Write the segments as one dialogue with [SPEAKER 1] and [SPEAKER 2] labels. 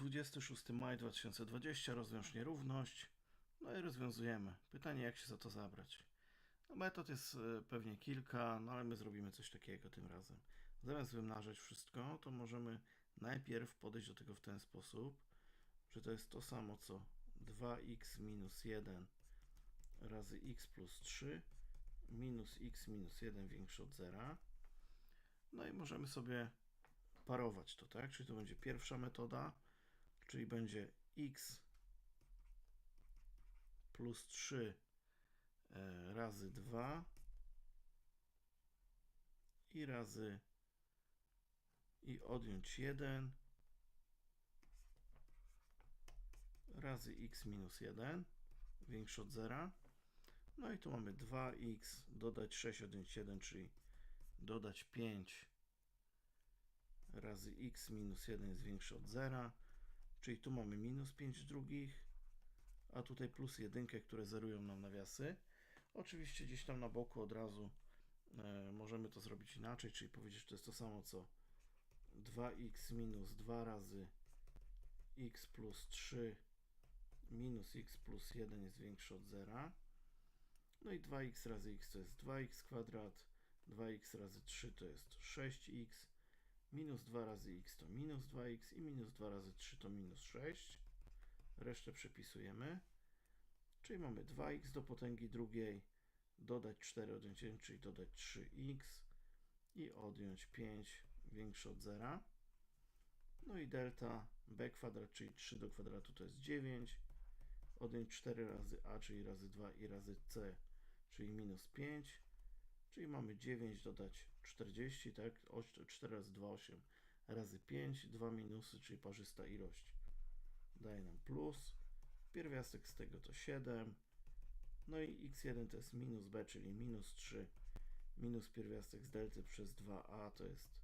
[SPEAKER 1] 26 maj 2020, rozwiąż nierówność. No i rozwiązujemy. Pytanie, jak się za to zabrać. No, metod jest e, pewnie kilka, no ale my zrobimy coś takiego tym razem. Zamiast wymnażać wszystko, to możemy najpierw podejść do tego w ten sposób, że to jest to samo co 2x minus 1 razy x plus 3 minus x minus 1 większe od 0. No i możemy sobie parować to, tak? Czyli to będzie pierwsza metoda, czyli będzie x plus 3 e, razy 2 i razy i odjąć 1 razy x minus 1 większe od 0. No i tu mamy 2x dodać 6 odjąć 1, czyli dodać 5 razy x minus 1 jest większe od 0, czyli tu mamy minus 5 drugich, a tutaj plus 1, które zerują nam nawiasy. Oczywiście gdzieś tam na boku od razu e, możemy to zrobić inaczej, czyli powiedzieć, że to jest to samo co 2x minus 2 razy x plus 3 minus x plus 1 jest większe od 0. No i 2x razy x to jest 2x kwadrat, 2x razy 3 to jest 6x, minus 2 razy x to minus 2x i minus 2 razy 3 to minus 6. Resztę przepisujemy. Czyli mamy 2x do potęgi drugiej, dodać 4 odjąć 1, czyli dodać 3x i odjąć 5 większe od 0. No i delta b kwadrat, czyli 3 do kwadratu to jest 9. Odjąć 4 razy a, czyli razy 2 i razy c, czyli minus 5. Czyli mamy 9 dodać 40, tak? 4 razy 2, 8 razy 5, 2 minusy, czyli parzysta ilość daje nam plus. Pierwiastek z tego to 7. No i x1 to jest minus b, czyli minus 3 minus pierwiastek z delty przez 2a to jest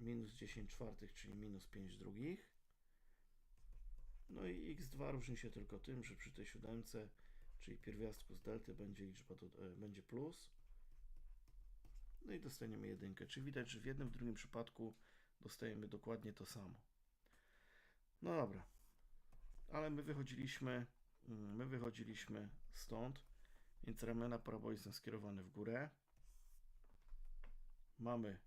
[SPEAKER 1] minus 10 czwartych, czyli minus 5 drugich. No i x2 różni się tylko tym, że przy tej siódemce, czyli pierwiastku z delty będzie liczba to, e, będzie plus. No i dostaniemy jedynkę. Czyli widać, że w jednym, w drugim przypadku dostajemy dokładnie to samo. No dobra. Ale my wychodziliśmy, mm, my wychodziliśmy stąd, więc ramiona paraboli są skierowane w górę. Mamy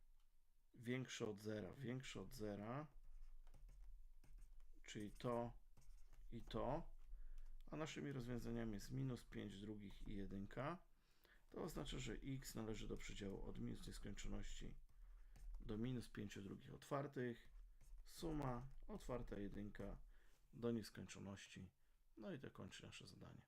[SPEAKER 1] większe od zera, większe od zera, czyli to i to, a naszymi rozwiązaniami jest minus 5 drugich i 1. To oznacza, że x należy do przedziału od minus nieskończoności do minus 5 drugich otwartych, suma otwarta jedynka do nieskończoności. No i to kończy nasze zadanie.